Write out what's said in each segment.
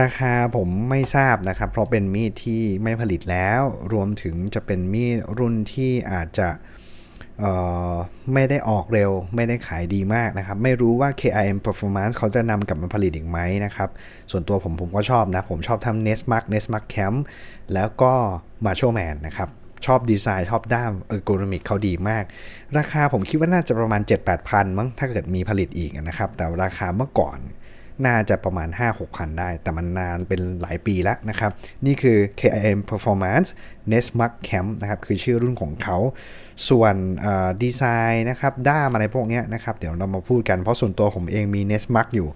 ราคาผมไม่ทราบนะครับ เพราะเป็นมีดที่ไม่ผลิตแล้ว รวมถึงจะเป็นมีดรุ่นที่อาจจะไม่ได้ออกเร็ว ไม่ได้ขายดีมากนะครับ ไม่รู้ว่า KIM Performance เขาจะนำกลับมาผลิตอีกไหมนะครับ ส่วนตัวผมผมก็ชอบนะ ผมชอบทำ Nesmark Nesmark Camp แล้วก็ Marshall Man นะครับชอบดีไซน์ชอบด้ามเออร์โกนมิกเขาดีมาก ราคาผมคิดว่าน่าจะประมาณ 7-8พันมั้งถ้าเกิดมีผลิตอีกนะครับ แต่ราคาเมื่อก่อน น่าจะประมาณ 5-6พันได้ แต่มันนานเป็นหลายปีแล้วนะครับ นี่คือ KIM Performance Nesmark Camp นะครับคือชื่อรุ่นของเขา ส่วนดีไซน์นะครับด้ามอะไรพวกนี้นะครับ เดี๋ยวเรามาพูดกันเพราะส่วนตัวผมเองมี Nesmark อยู่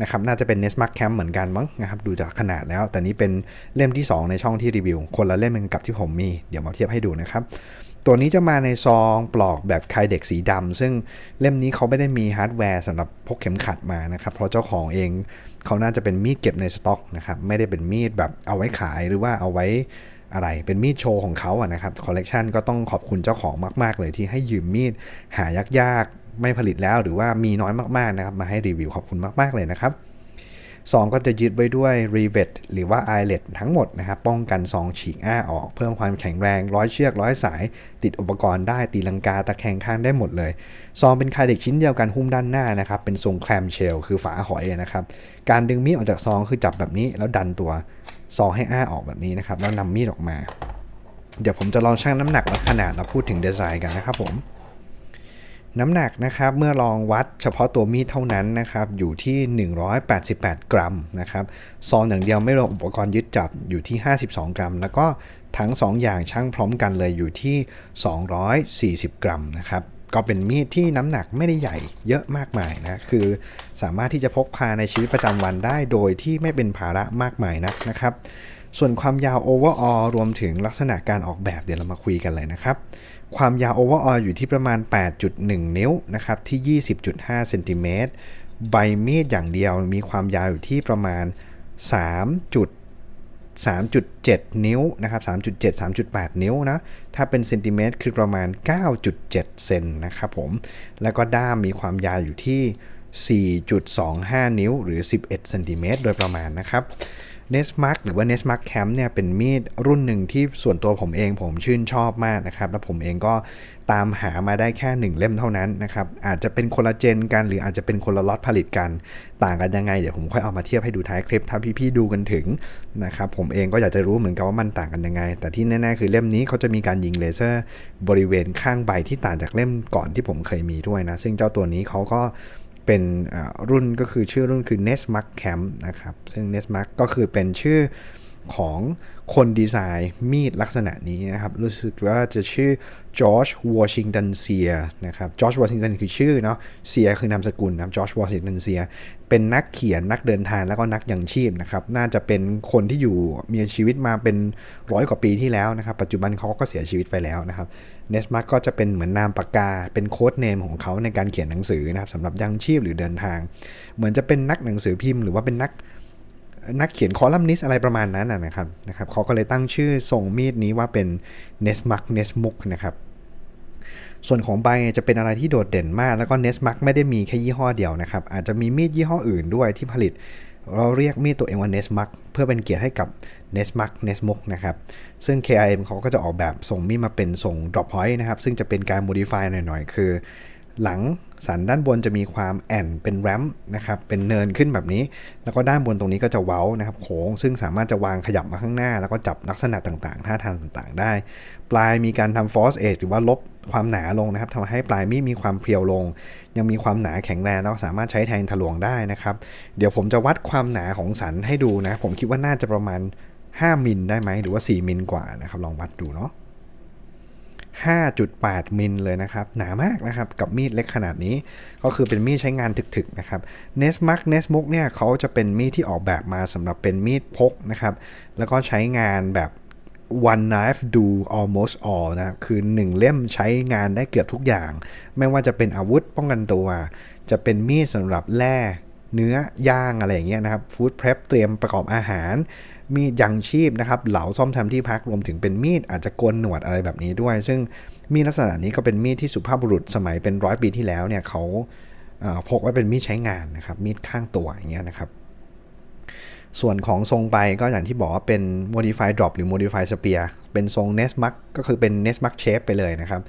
นะครับน่าจะเป็น Nesmark Camp เหมือนกันมั้งนะครับดูจากขนาดแล้ว แต่นี้เป็นเล่มที่ 2 ในช่องที่รีวิว คนละเล่มกันกับที่ผมมี เดี๋ยวมาเทียบให้ดูนะครับ ตัวนี้จะมาในซองปลอกแบบไคเด็กสีดำซึ่งเล่มนี้เขาไม่ได้มีฮาร์ดแวร์สำหรับพกเข็มขัดมานะครับ เพราะเจ้าของเองเขาน่าจะเป็นมีดเก็บในสต็อกนะครับ ไม่ได้เป็นมีดแบบเอาไว้ขายหรือว่าเอาไว้อะไร เป็นมีดโชว์ของเขาอะนะครับ คอลเลกชันก็ต้องขอบคุณเจ้าของมาก ๆ เลยที่ให้ยืมมีดหายากๆ ไม่ผลิตแล้วหรือว่ามีน้อยมากๆนะครับ มาให้รีวิวขอบคุณมาก ๆ เลยนะครับ 2 ก็จะยึดไว้ด้วย r e v e t หรือว่า eyelet ทั้งหมดนะครับ ป้องกันซองฉีกอ้าออก เพิ่มความแข็งแรง ร้อยเชือกร้อยสาย ติดอุปกรณ์ได้ตีลังกาตะแคงข้างได้หมดเลย ซองเป็นคาเด็กชิ้นเดียวกันหุ้มด้านหน้านะครับ เป็นทรงแคลมเชล คือฝาหอยนะครับ การดึงมีดออกจากซองคือจับแบบนี้ แล้วดันตัวซองให้อ้าออกแบบนี้นะครับ แล้วนำมีดออกมา เดี๋ยวผมจะลองชั่งน้ำหนักและขนาดแล้วพูดถึงดีไซน์กันนะครับผม น้ำหนักนะครับเมื่อลองวัดเฉพาะตัวมีดเท่านั้นนะครับอยู่ที่ 188 กรัมนะครับซองอย่างเดียวไม่รวมอุปกรณ์ยึดจับอยู่ที่ 52 กรัม แล้วก็ทั้ง 2 อย่างชั่งพร้อมกันเลยอยู่ที่ 240 กรัมนะครับก็เป็นมีดที่น้ำหนักไม่ได้ใหญ่เยอะมากมายนะคือสามารถที่จะพกพาในชีวิตประจำวันได้โดยที่ไม่เป็นภาระมากมายนักนะครับ ส่วนความยาว overall รวมถึงลักษณะการออกแบบเดี๋ยวเรามาคุยกันเลยนะครับ ความยาว overall อยู่ที่ประมาณ 8.1 นิ้วนะครับที่ 20.5เซนติเมตรใบมีดอย่างเดียวมีความยาวอยู่ที่ประมาณ 3. 3.7 นิ้วนะครับ3.7 3.8 นิ้วนะ ถ้าเป็นเซนติเมตรคือประมาณ 9.7 เซนนะครับผม แล้วก็ด้ามมีความยาวอยู่ที่ 4.25 นิ้วหรือ 11 เซนติเมตรโดยประมาณนะครับ n e s m a r k หรือว่า n e s m a r k Camp เนี่ยเป็นมีดรุ่นหนึ่งที่ส่วนตัวผมเองผมชื่นชอบมากนะครับ แล้วผมเองก็ตามหามาได้แค่ 1 เล่มเท่านั้นนะครับ อาจจะเป็นคนละเจนกันหรืออาจจะเป็นคนละล็อตผลิตกันต่างกันยังไง เดี๋ยวผมค่อยเอามาเทียบให้ดูท้ายคลิป ถ้าพี่ๆดูกันถึงนะครับผมเองก็อยากจะรู้เหมือนกันว่ามันต่างกันยังไง แต่ที่แน่ๆคือเล่มนี้เขาจะมีการยิงเลเซอร์บริเวณข้างใบที่ต่างจากเล่มก่อนที่ผมเคยมีด้วยนะซึ่งเจ้าตัวนี้เขาก็ เป็นรุ่นก็คือชื่อรุ่นคือ Nesmark Camp นะครับ ซึ่ง Nesmark ก็คือเป็นชื่อ ของคนดีไซน์มีดลักษณะนี้นะครับ รู้สึกว่าจะชื่อจอร์จวอชิงตันเซียนะครับจอร์จวอชิงตันคือชื่อเนาะเซียคือนามสกุลนะจอร์จวอชิงตันเซียเป็นนักเขียนนักเดินทางแล้วก็นักยังชีพนะครับ น่าจะเป็นคนที่อยู่มีชีวิตมาเป็นร้อยกว่าปีที่แล้วนะครับ ปัจจุบันเขาก็เสียชีวิตไปแล้วนะครับเนสมาร์ก็จะเป็นเหมือนนามปากกา เป็นโค้ดเนมของเขาในการเขียนหนังสือนะครับสำหรับยังชีพหรือเดินทาง เหมือนจะเป็นนักหนังสือพิมพ์หรือว่าเป็นนัก นักเขียนคอลัมนิสอะไรประมาณนั้นนะครับนะครับเขาก็เลยตั้งชื่อทรงมีดนี้ว่าเป็น n e s m a r k n e s m u k นะครับส่วนของใบจะเป็นอะไรที่โดดเด่นมากแล้วก็ n e s m a r k ไม่ได้มีแค่ยี่ห้อเดียวนะครับ อาจจะมีมีดยี่ห้ออื่นด้วยที่ผลิต เราเรียกมีดตัวเองว่า n e s m a r k เพื่อเป็นเกียรติให้กับ n e s m a r k n e s m u k นะครับ ซึ่ง KIM เขาก็จะออกแบบส่งมีดมาเป็นส่ง drop point นะครับ ซึ่งจะเป็นการ modify หน่อยๆ คือ หลังสันด้านบนจะมีความแอนเป็นแรมนะครับเป็นเนินขึ้นแบบนี้ แล้วก็ด้านบนตรงนี้ก็จะเว้านะครับโค้งซึ่งสามารถจะวางขยับมาข้างหน้า แล้วก็จับลักษณะต่างๆ ท่าทางต่างๆ ได้ ปลายมีการทำ force edge หรือว่าลบความหนาลงนะครับทำให้ปลายมีดมีความเพรียวลง ยังมีความหนาแข็งแรงแล้วสามารถใช้แทงทะลวงได้นะครับ เดี๋ยวผมจะวัดความหนาของสันให้ดูนะ ผมคิดว่าน่าจะประมาณ 5มิลได้ไหมหรือว่า 4มิลกว่านะครับลองวัดดูเนาะ 5.8 มิลเลยนะครับ หนามากนะครับ กับมีดเล็กขนาดนี้ ก็คือเป็นมีดใช้งานถึกๆนะครับ n e s m a r k n e s m u k เนี่ยเขาจะเป็นมีดที่ออกแบบมาสำหรับเป็นมีดพกนะครับ แล้วก็ใช้งานแบบ one knife do almost all นะค,คือ 1 เล่มใช้งานได้เกือบทุกอย่าง ไม่ว่าจะเป็นอาวุธป้องกันตัว จะเป็นมีดสำหรับแล่เนื้อย่างอะไรอย่างเงี้ยนะครับ food prep เตรียมประกอบอาหาร มีดยังชีพนะครับ เหลาซ่อมทำที่พักรวมถึงเป็นมีดอาจจะโกนหนวดอะไรแบบนี้ด้วย ซึ่งมีดลักษณะนี้ก็เป็นมีดที่สุภาพบุรุษสมัยเป็นร้อยปีที่แล้วเนี่ยเขาพกไว้เป็นมีดใช้งานนะครับ มีดข้างตัวอย่างเงี้ยนะครับ ส่วนของทรงไปก็อย่างที่บอกว่าเป็น modify drop หรือ modify spear เป็นทรง n e s m a r k ก็คือเป็น n e s m a r k shape ไปเลยนะครับ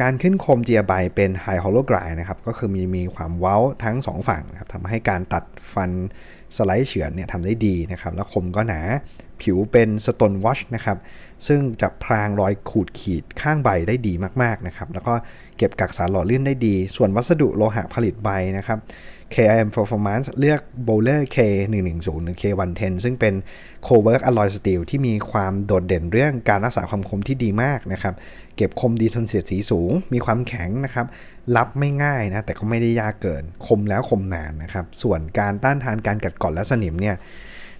การขึ้นคมเจียไบเป็น high hollow grind นะครับ ก็คือมีมีความเว้าทั้ง 2 ฝั่งนะครับทำให้การตัดฟัน สไลด์เฉือนเนี่ยทำได้ดีนะครับแล้วคมก็หนา ผิวเป็น stone wash นะครับ ซึ่งจะพรางรอยขูดขีดข้างใบได้ดีมากๆนะครับ แล้วก็เก็บกักสารหล่อลื่นได้ดี ส่วนวัสดุโลหะผลิตใบนะครับ KIM Performance เลือก Bowler K110 หรือ K110 ซึ่งเป็น Cowork Alloy Steel ที่มีความโดดเด่นเรื่องการรักษาความคมที่ดีมากนะครับ เก็บคมดีทนเสียดสีสูง มีความแข็งนะครับรับไม่ง่ายนะ แต่ก็ไม่ได้ยากเกิน คมแล้วคมนานนะครับ ส่วนการต้านทานการกัดกร่อนและสนิมเนี่ย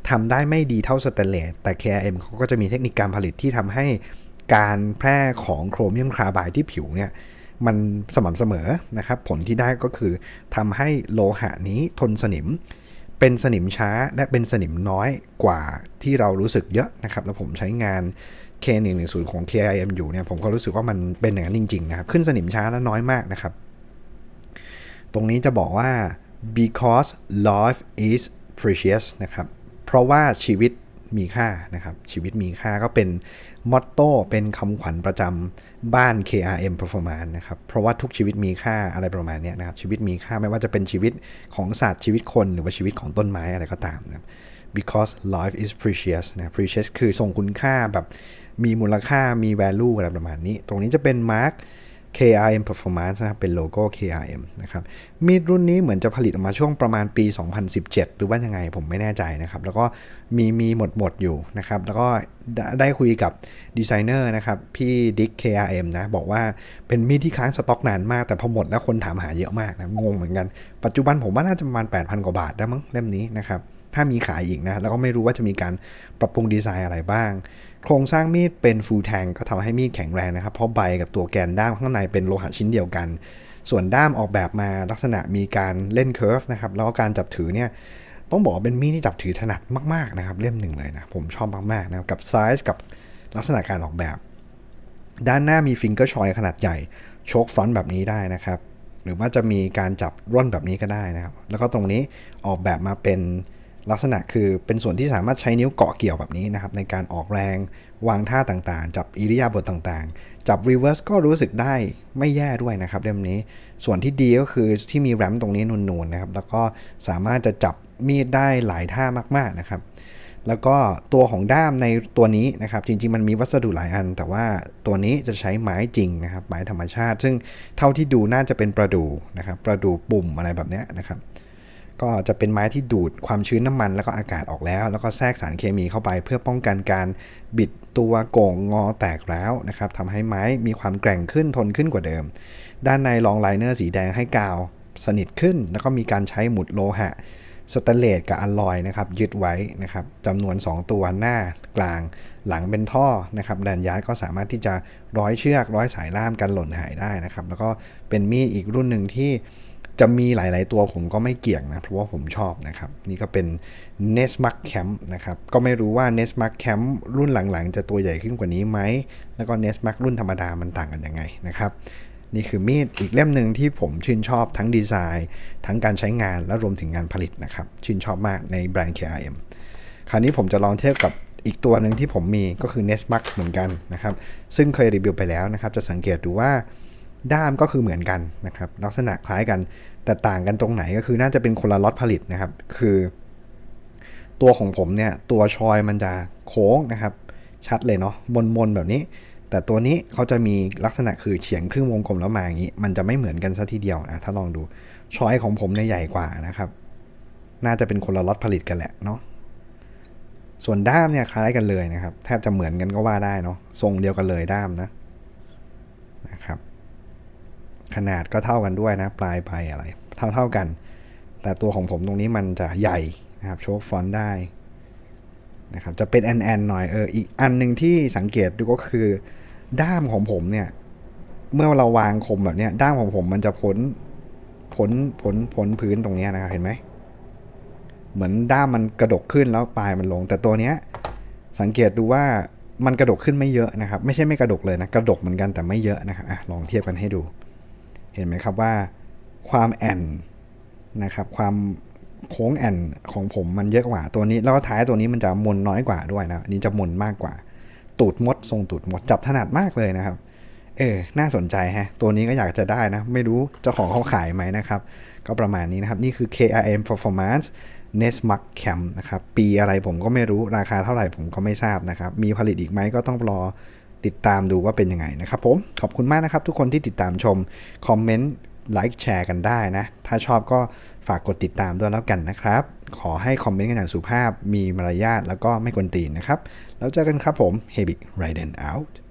ทำได้ไม่ดีเท่าสเตนเลสแต่ KIM เขาก็จะมีเทคนิคการผลิตที่ทำให้การแพร่ของโครเมียมคาร์ไบด์ที่ผิวเนี่ยมันสม่ำเสมอนะครับ ผลที่ได้ก็คือทำให้โลหะนี้ทนสนิม เป็นสนิมช้าและเป็นสนิมน้อยกว่าที่เรารู้สึกเยอะนะครับ แล้วผมใช้งาน K110 ของ KIM อยู่เนี่ยผมก็รู้สึกว่ามันเป็นอย่างนั้นจริง ๆ นะครับ ขึ้นสนิมช้าและน้อยมากนะครับ ตรงนี้จะบอกว่า because life is precious นะครับ ราะว่าชีวิตมีค่านะครับ ชีวิตมีค่าก็เป็นมอตโต้เป็นคำขวัญประจำบ้าน KRM Performance นะครับ เพราะว่าทุกชีวิตมีค่าอะไรประมาณนี้นะครับ ชีวิตมีค่าไม่ว่าจะเป็นชีวิตของสัตว์ชีวิตคนหรือว่าชีวิตของต้นไม้อะไรก็ตามนะครับ because life is precious นะ precious คือทรงคุณค่าแบบมีมูลค่ามี value อะไรประมาณนี้ ตรงนี้จะเป็น mark KRM Performance นะครับ เป็นโลโก้ KRM นะครับ มีดรุ่นนี้เหมือนจะผลิตออกมาช่วงประมาณปี 2017 หรือว่ายังไงผมไม่แน่ใจนะครับ แล้วก็มีมีหมดหมดอยู่นะครับ แล้วก็ได้คุยกับดีไซเนอร์นะครับ พี่ดิ๊ก KRM นะ บอกว่าเป็นมีดที่ค้างสต็อกนานมาก แต่พอหมดแล้วคนถามหาเยอะมากนะ งงเหมือนกัน ปัจจุบันผมว่าน่าจะประมาณ 8,000 กว่าบาทได้มั้งเล่มนี้นะครับ ถ้ามีขายอีกนะ แล้วก็ไม่รู้ว่าจะมีการปรับปรุงดีไซน์อะไรบ้าง โครงสร้างมีดเป็นฟูลแทงก็ทำให้มีดแข็งแรงนะครับ เพราะใบกับตัวแกนด้ามข้างในเป็นโลหะชิ้นเดียวกัน ส่วนด้ามออกแบบมาลักษณะมีการเล่นเคอร์ฟนะครับ แล้วก็การจับถือเนี่ยต้องบอกเป็นมีดที่จับถือถนัดมากๆนะครับ เล่มหนึ่งเลยนะผมชอบมากๆนะครับกับไซส์กับลักษณะการออกแบบ ด้านหน้ามีฟิงเกอร์ชอยขนาดใหญ่โชคฟรอนต์แบบนี้ได้นะครับหรือว่าจะมีการจับร่อนแบบนี้ก็ได้นะครับ แล้วก็ตรงนี้ออกแบบมาเป็น ลักษณะคือเป็นส่วนที่สามารถใช้นิ้วเกาะเกี่ยวแบบนี้นะครับในการออกแรงวางท่าต่างๆ จับอิริยาบถต่างๆ จับรีเวิร์สก็รู้สึกได้ไม่แย่ด้วยนะครับเล่มนี้ ส่วนที่ดีก็คือที่มีแรมตรงนี้นูนๆนะครับแล้วก็สามารถจะจับมีดได้หลายท่ามากๆนะครับ แล้วก็ตัวของด้ามในตัวนี้นะครับ จริงๆมันมีวัสดุหลายอัน แต่ว่าตัวนี้จะใช้ไม้จริงนะครับไม้ธรรมชาติ ซึ่งเท่าที่ดูน่าจะเป็นประดูนะครับประดูปุ่มอะไรแบบเนี้ยนะครับ ก็จะเป็นไม้ที่ดูดความชื้นน้ำมัน แล้วก็อากาศออกแล้ว แล้วก็แทรกสารเคมีเข้าไป เพื่อป้องกันการบิดตัวโก่งงอแตกร้วนะครับทำให้ไม้มีความแกร่งขึ้นทนขึ้นกว่าเดิม ด้านในรองไลเนอร์สีแดงให้กาวสนิทขึ้น แล้วก็มีการใช้หมุดโลหะสแตนเลสกับอลลอยนะครับยึดไว้นะครับจำนวน 2 ตัวหน้ากลางหลังเป็นท่อนะครับแดนยาร์ดก็สามารถที่จะร้อยเชือก ร้อยสายล่ามกันหล่นหายได้นะครับ แล้วก็เป็นมีดอีกรุ่นหนึ่งที่ จะมีหลาย ๆ ตัวผมก็ไม่เกี่ยงนะ เพราะว่าผมชอบนะครับ นี่ก็เป็น n e s m a r k Camp นะครับ ก็ไม่รู้ว่า n e s m a r k Camp รุ่นหลัง ๆ จะตัวใหญ่ขึ้นกว่านี้ไหม แล้วก็ n e s m a r k รุ่นธรรมดามันต่างกันยังไงนะครับ นี่คือมีดอีกเล่มหนึ่งที่ผมชื่นชอบทั้งดีไซน์ ทั้งการใช้งานและรวมถึงงานผลิตนะครับ ชื่นชอบมากในแบรนด์ KRM คราวนี้ผมจะลองเทียบกับอีกตัวหนึ่งที่ผมมีก็คือ n e s m a r k เหมือนกันนะครับ ซึ่งเคยรีวิวไปแล้วนะครับ จะสังเกตดูว่า ด้ามก็คือเหมือนกันนะครับ ลักษณะคล้ายกัน แต่ต่างกันตรงไหนก็คือน่าจะเป็นคนละล็อตผลิตนะครับ คือ ตัวของผมเนี่ย ตัวชอยมันจะโค้งนะครับ ชัดเลยเนาะมนๆแบบนี้ แต่ตัวนี้เขาจะมีลักษณะคือเฉียงครึ่งวงกลมแล้วมาอย่างนี้ มันจะไม่เหมือนกันซะทีเดียวนะถ้าลองดูชอยของผมเนี่ยใหญ่กว่านะครับ น่าจะเป็นคนละล็อตผลิตกันแหละเนาะส่วนด้ามเนี่ยคล้ายกันเลยนะครับ แทบจะเหมือนกันก็ว่าได้เนาะทรงเดียวกันเลยด้ามนะ ขนาดก็เท่ากันด้วยนะ ปลายไปอะไร เท่าเท่ากัน แต่ตัวของผมตรงนี้มันจะใหญ่นะครับโชว์ฟอนต์ได้นะครับจะเป็นแอนแอนหน่อยเอออีกอันหนึ่งที่สังเกตดูก็คือด้ามของผมเนี่ย เมื่อเราวางคมแบบเนี้ยด้ามของผมมันจะพ้นพ้นพ้นพ้นพื้นตรงนี้นะครับเห็นไหมเหมือนด้ามมันกระดกขึ้นแล้วปลายมันลง แต่ตัวเนี้ยสังเกตดูว่ามันกระดกขึ้นไม่เยอะนะครับ ไม่ใช่ไม่กระดกเลยนะ กระดกเหมือนกันแต่ไม่เยอะนะครับอะลองเทียบกันให้ดู เห็นไหมครับว่าความแอนนะครับความโค้งแอนของผมมันเยอะกว่าตัวนี้ แล้วก็ท้ายตัวนี้มันจะมนน้อยกว่าด้วยนะอันนี้จะมนมากกว่า ตูดมดทรงตูดมดจับถนัดมากเลยนะครับ เออ น่าสนใจฮะ ตัวนี้ก็อยากจะได้นะ ไม่รู้เจ้าของเขาขายไหมนะครับ ก็ประมาณนี้นะครับ นี่คือ KRM Performance n e s m a r k Camp นะครับ ปีอะไรผมก็ไม่รู้ราคาเท่าไหร่ผมก็ไม่ทราบนะครับ มีผลิตอีกไหมก็ต้องรอ ติดตามดูว่าเป็นยังไงนะครับผม ขอบคุณมากนะครับทุกคนที่ติดตามชม คอมเมนต์ ไลค์แชร์กันได้นะ ถ้าชอบก็ฝากกดติดตามด้วยแล้วกันนะครับ ขอให้คอมเมนต์กันอย่างสุภาพ มีมารยาทแล้วก็ไม่กวนตีนนะครับ แล้วเจอกันครับผม เฮบิไรเดนเอาท์